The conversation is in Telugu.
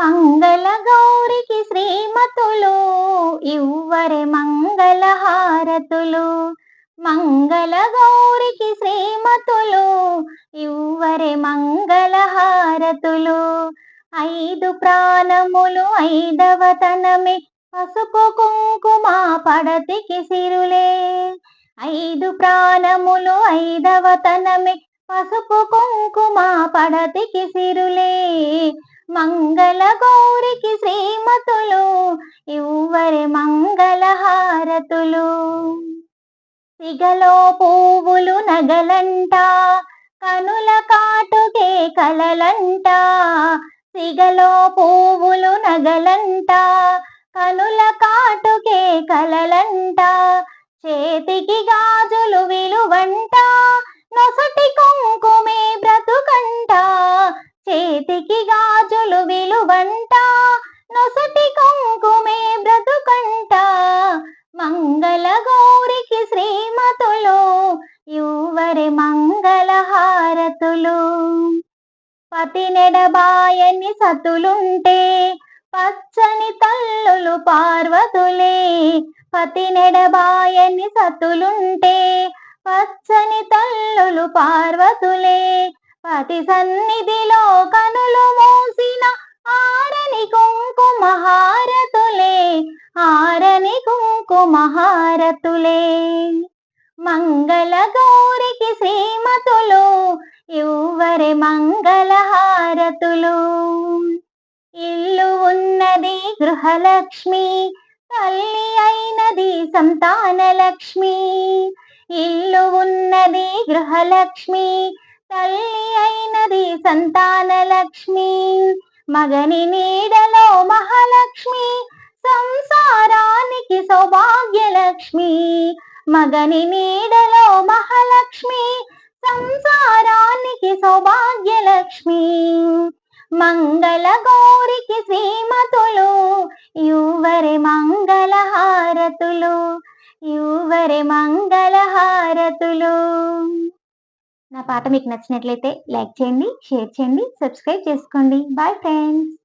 మంగళ గౌరికి శ్రీమతులు ఇవ్వరే మంగళ హారతులు మంగళ గౌరికి శ్రీమతులు ఇవ్వరే మంగళ హారతులు ఐదు ప్రాణములు ఐదవ తనమే పసుపు కుంకుమ పడతికి సిరులే. ఐదు ప్రాణములు ఐదవ తనమే పసుపు కుంకుమ పడతికి సిరులే. మంగళ గౌరికి శ్రీమతులు ఇవ్వరి మంగళ హారతులు సిగలో పువ్వులు నగలంట కనుల కాటుకే కలలంట. సిగలో పువ్వులు నగలంట కనుల కాటుకే కలలంట. చేతికి గాజులు విలువంట నొసటి కుంకుమే బ్రతుకంట. చేతికి గాజులు విలువంట నొసటి కుంకుమే బ్రతుకంట. మంగళ గౌరికి శ్రీమతులు యువరి మంగళ హారతులు పతి నెడబాయని సతులుంటే పచ్చని తల్లులు పార్వతులే. పతి నెడబాయని సతులుంటే పచ్చని తల్లులు పార్వతులే. పతి సన్నిధిలో ఆరని కుంకుమహారతులే. మంగళ గౌరికి శ్రీమతులు ఇవ్వరి మంగళహారతులు. ఇల్లు ఉన్నది గృహలక్ష్మి తల్లి అయినది సంతానలక్ష్మి. ఇల్లు ఉన్నది గృహలక్ష్మి తల్లి అయినది సంతానలక్ష్మి. మగని నీడలో మహాలక్ష్మి సంసారానికి సౌభాగ్యలక్ష్మి. మగని నీడలో మహాలక్ష్మి. సంసారానికి సౌభాగ్యలక్ష్మి. మంగళ గౌరికి శ్రీమతులు. యువరి మంగళ హారతులు యువరి మంగళ హారతులు నా పాట మీకు నచ్చినట్లయితే లైక్ చేయండి షేర్ చేయండి సబ్స్క్రైబ్ చేసుకోండి. Bye friends.